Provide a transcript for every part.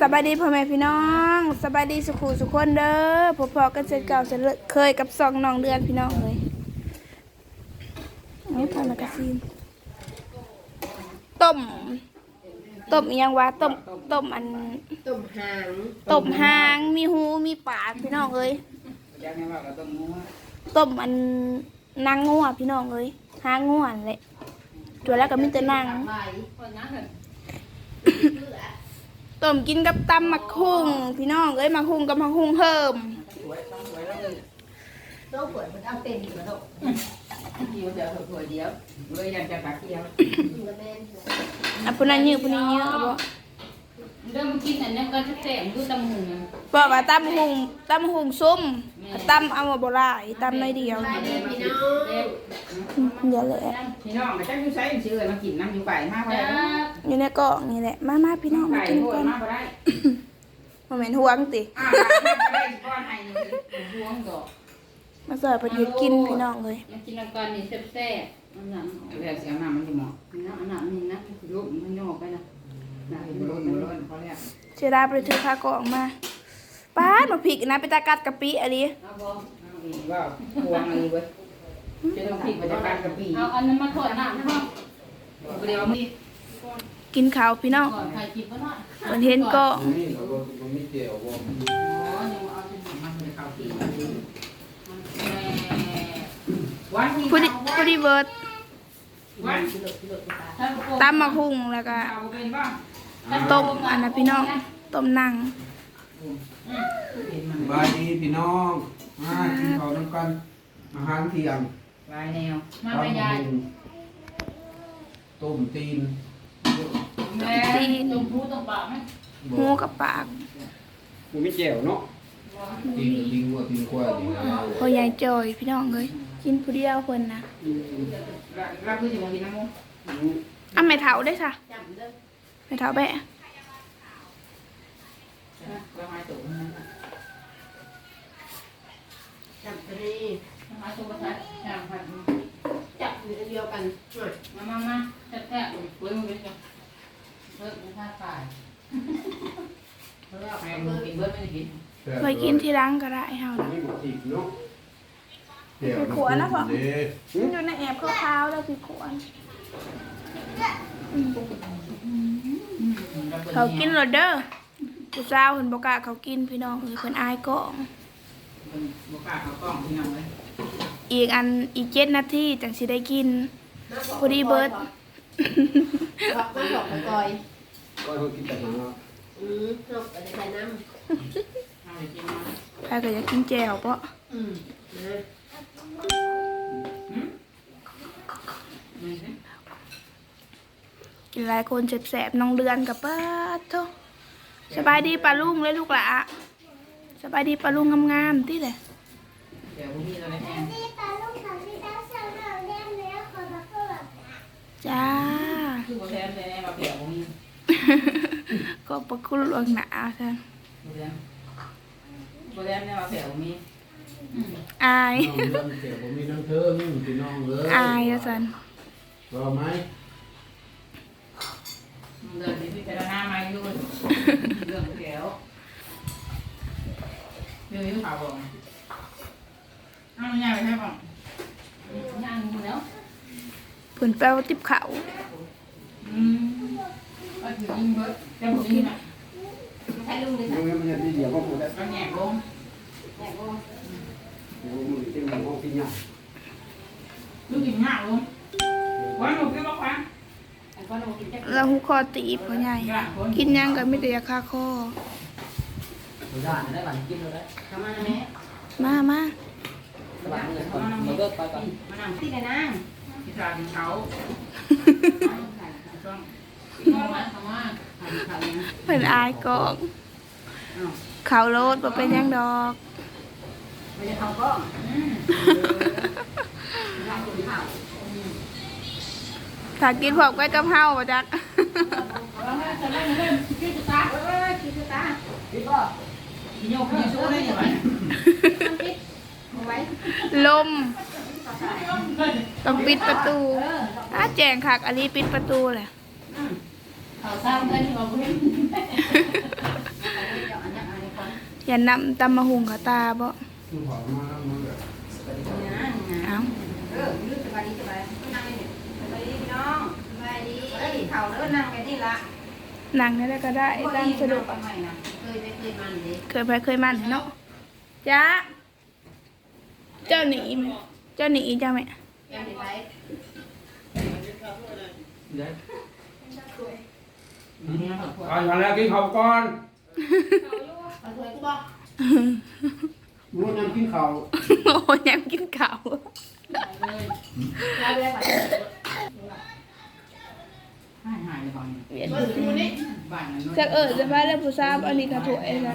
สบายดีพ่อแม่พี่น้องสบายดีสุขุสุขคนเด้อพอพอๆกันเสร็จเก่าเสร็จเลยเคยกับสองน้องเดือนพี่น้องเลยนี่ทำมากระซีนต้มต้มอิหยังวะต้มต้มอันตุ่มหางต้มหางมีหูมีปากพี่น้องเอ้ยยังไงว่าก็ต้องงัวต้มอันนางงัวพี่น้องเอ้ยหางงัวนั่นแหละตัวแล้วก็มีแต่นางใบ ต้มกินกับตำมักคุงพี่น้องเอ้ยมักคุงกับมักคุงเพิ่มสวยต้องสวยแล้วเลยโต๊ะเปิดมันเอาเต็มอยู่แล้วกี่วันเดียวสวยเดียวเลยยันจะตักเดียวกินแล้วแม่นอะพุ่นนั้นยืดพุ่นนี้ยืดบ่เริ่มกินอันนี้ก็จะแสบดูตำหูนะบอกว่าตำหุงตำหุงซุ่ม ตำเอามาบ่หลายตำน้อยเดียวไปดีพี่น้องเด็กเดี๋ยวเลยพี่น้องก็จะอยู่ใช้ชื่อมากินน้ำอยู่ไก่มากไปจ้าแล้วอยู่ในกล่องนี่แหละมามาพี่น้องมาไก่กินโหก่อดนมากไปได้มาเหม็นห่วงติอ่าได้ก้อนไห้นี่ห่วงดอกมาใส่ประเดี๋ยวกินพี่น้องเลยมากินน้ำกันนี่แซ่บๆน้ำหนังเรียกเสียงน้ำมันจะเหมาะน้ำหนังนี่นะลูกมันย่อไปนะหนังมันมันร้อนมัมันนร้อนเขาเรียกเชดาไปถือข้าวกล่องมา ป้าดมาพริกนะไปตากัดกะปิอะไรเอาบ่ว่าพวงอะไรเว้ยจะต้องพริกมาจากการกะปิเอาอันนั้นมาทอดน้ำให้เดี๋ยวมีกินข้าวพี่น้องก่อนไข่จิบก็หน่อยเพิ่นเห็นกล่องนี่เราก็มันมีเจียวบ่อ๋อยังเอาจนมันจะเข้าปีแม่วันที่พอดีพอดีเบิร์ดวันถ้าบ่ตำมะคุงแล้วก็เอาเป็นบ้างต้มอันนะพี่น้องต้มนังเป็นมัน บายดีพี่น้องมากินข้าวน้ำกันอาหารเที่ยงลายแนว มาไปยายต้มตีนแม่ตรงพูตรงปากไหมหูกับปากกูไม่เจียวเนาะตีนตีนวัวตีนควายตีนอะไรพอใหญ่จอยพี่น้องเลยกินผู้เดียวเพิ่นนะรับคือจะมองกินน้ำมูอะไม่เท่าได้ซะจำเด้อไม่เท่าแบะ ก็ให้ตัวจำไปดีมาตัวภาษาจ้างผัดจับอยู่อันเดียวกันหน่อยมามามาแซ่บๆเว้ยมึงเป็นจังเลิกมันท่าตายเพราะว่าแม่มึงกินเบิร์ดไม่ได้กินไว้กินที่ร้านก็ได้เฮานะนี่มันอีกเนาะเจียวขวดนะพ่อเด้มันอยู่ในแอบขาวๆแล้วพี่ขวานเขากินโรเด้อ ผู้สาวเพิ่นบ่กล้าเขากินพี่น้องเอ้ยเพิ่นอายกล้องบุกล้าเขากล้องที่น้องเลยอีกอันอีกเจ็ดนาทีจังสิได้กิน พอดีเบิร์ด บอกมันบอกมันก่อยก็เขากินแต่หาอืมนกอะไรใส่น้เอาไปกินมาใครก็อยากกินแจ่วเพราะำอืมนะไม่ใช่กินหลายคนแสบๆน้องเดือนกับป้าโท สบายดีปลาลุงเลยลูกหละสบายดีปลาลุงงามๆที่เลยเดี๋ยวพรุ่งนี้เราได้แทนจ้าคือโบแทนแน่มาเปียกพรุ่งนี้ก็ประคุณลวงหนาท่านโบแทนโบแทนเนี่ยมาเปียกพรุ่งนี้อายน้องเรื่องเจียวผมมีน้ำเธอมีพี่น้องเลยอายอะสันรอไหม เดินที่พิจารณาไม่ยุ่งเรื่องเกี่ยวเรื่องนี้ข่าวบอกอ้าวมันยากไปใช่ป่ะย่างแล้วเผื่นแปลว่าติบเขาอืมก็ถือยิงเบิร์ดแต่ผมยิงอะใช้ลุงเลยยังไงมันจะดีเดี๋ยวก็พูดได้ก็แงกลงแหกโอ้เดี๋ยวมึงจะมีห้องที่ยากลูกกินหน้าลงวันหนูกินบ้างวะ ไอ้ก้อนนกกินจักแล้วหูคอตีบพ่อใหญ่กินหยังก็ไม่ได้ยาคาคอได้ได้บัตรกินเลยได้ทำมาแม่มามาบัตรเงินคนมาเลิกไปก่อนมานั่งที่ไหนนั่งพิจารณาเขาต้องมองมาทำว่าทำเขาเนี่ยเผื่นอายกองอ้าวเขาโลดบ่เป็นหยังดอกไม่ได้เขาก็ อืมเรากินข้าวถ้ากินพร้อมกันกับเฮาบ่จักเราให้จะเล่นเล่นชื่อตาเอ้ยกินตาพี่ก็โยกยืดสู้ได้ยังไงต้องคิดเอาไว้ลม ต้องปิดประตูอาแจงคักอันนี้ปิดประตูแหละเขาสร้างได้ที่เราเห็นอย่านำตำมะหุงเขาตาบ่ลูกขอมาแล้วมันแบบเอ้า เอ้ยเข่าเด้อนั่งไปนี่ละนั่งได้ก็ได้ตามสะดวกทำไมนะเคยไม่เคยมันดิเคยไปเคยมันเนาะจ้าเจ้าหนีไหมเจ้าหนีจ้าไหมยังไปเดี๋ยวไปมาแล้วกินข้าวก่อนเอาถ้วยกูบอกรู้ยังกินข้าวโอ้ยยังกินข้าว เอาไปเลยค่ะ หายหายเลยบางเวียนเมื่อคืนนี้บ้านนั้นจักเออจะไปแล้วผู้ทราบอันนี้กระถวยนะ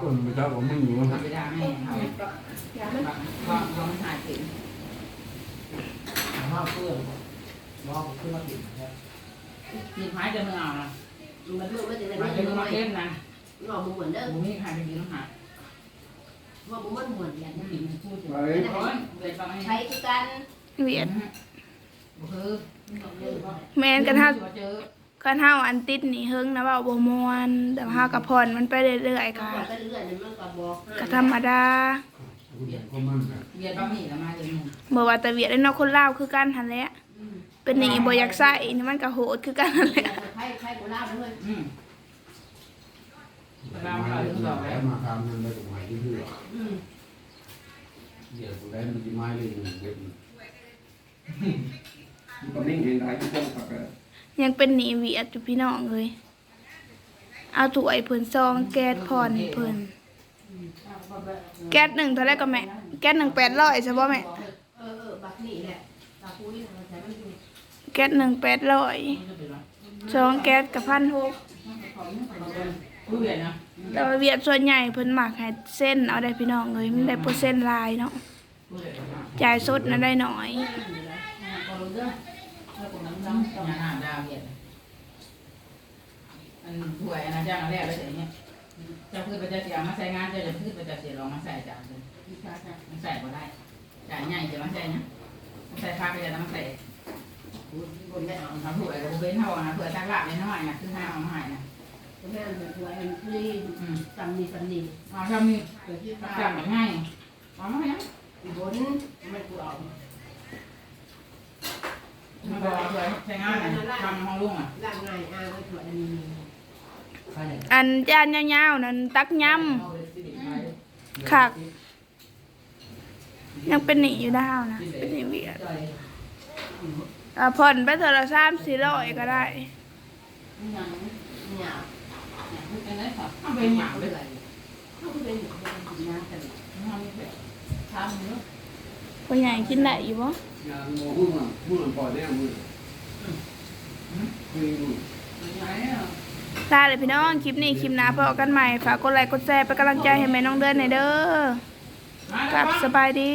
คนไม่ทราบว่ามันอยู่มันนะไปได้แม่เขาอย่ามันว่าว่ามันหายถึงห้าเพื่อนมองขึ้นมาถึงครับกินหายจะมึงเอานะมันมือมันจะได้หาไม่ยจะยืมึนงมามาเก็เข้บมนะงอมือเหมือนเดิมบุมีใครไปยืนหาว่ามือมันเหมือนกันกินพูดไปร้อนเด็ดบางไอ้ใช้คือกันเวียนบุคือ แมนกันท่าเจอกันท่าอันติดนี่เฮิงนะเว่าบ่มวนแต่ว่าเฮากับพรมันไปเรื่อยๆก่ค่ะอนก็เลื่อนมันก็บอกก็ธรรมดาเดี๋ยวก็มันนะเบียดบะหมี่แล้วมาเลยมึงบ่ว่าแต่เวียดแล้วเนาะคนลาวคือกันหั่นแหละเป็นหนี้บ่อยากใส่นี่มันก็โหดคือกันหั่นแหละใช้ใช้กูล่าด้วยอืมมาแล้วมาทำนั่นได้ตรงไหนที่เพื่ออืมเดี๋ยวกูได้มันจะไม้เลยเด็ดมัน ก็นิ่งเห็นได้ที่ต้องปักกันยังเป็นหนีเวียดอยู่พี่น้องเอ้ยเอาถ้วยเพิ่นซองแก๊สพรเพิ่นแก๊สหนึ่งเท่าไรก็แม่แก๊สหนึ่งแม่เออเออบักนี่แหละตาคุยใช้มันอยู่แก๊สหนึ่ง800ซองแก๊สกับพันหกกูเบียดนะแต่ว่าเวียดส่วนใหญ่เพิ่นมักให้เส้นเอาได้พี่น้องเอ้ยมันได้เปอร์เซ็นต์ลายเนาะจ่ายสดนะได้น้อย รู้เรื่องแล้วก็น้ำต้น้องต้องงานดาวเบียดอันถ้วยอันะจ้างอันแรกเลยอย่างเงี้ยจะพืชประจักษ์เสียมาใส่งานจะจะพืชประจักษ์เสียลองมาใส่จานเลยมันใส่ก็ได้จายใหญ่จะมาใส่นะใส่ผักก็จะมาใส่คนไม่เอาทำถ้วยกับเบนเท่านะเผื่อตั้งหลักเลยน้อยนะคือห้าเอามาให้นะคนไม่เอาเหมือนตัวเองนี่อืมจำนี่จำนี่เอาทำนี่เกิดที่ตาจับง่ายเอามาให้นะบนไม่กูเอา มันก็เอาถ้วยใส่งานนะทำห้องลุงอะร่างไงอาไว้ถั่วอันนี้ใครเนี่ยอันจานยาวๆนั่นตักย่ำคักยังเป็นหนี้อยู่ดาวนะ เป็นหนี้เวียดใจอ่าผ่อนไปเทอละสามสี่ร้อยก็ได้อย่างเนี่ยเป็นไรค่ะเอาไปเป็นหหยามาบเลเลยยเขาเป็นหมาเป็นน้ำกันทำแบบทำเยอะ พ่อใหญ่กินได้อยู่บ่งางโมหุ่นอะหุ่นปล่อยแน่มือคุยดูไหนอะลาเลยพี่น้อง คลิปนี้คลิปหน้าพอกันใหม่ ฝากกดไลค์กดแชร์เป็นกำลังใจให้แม่น้องเดือนหน่อยเด้อกลับสบายดี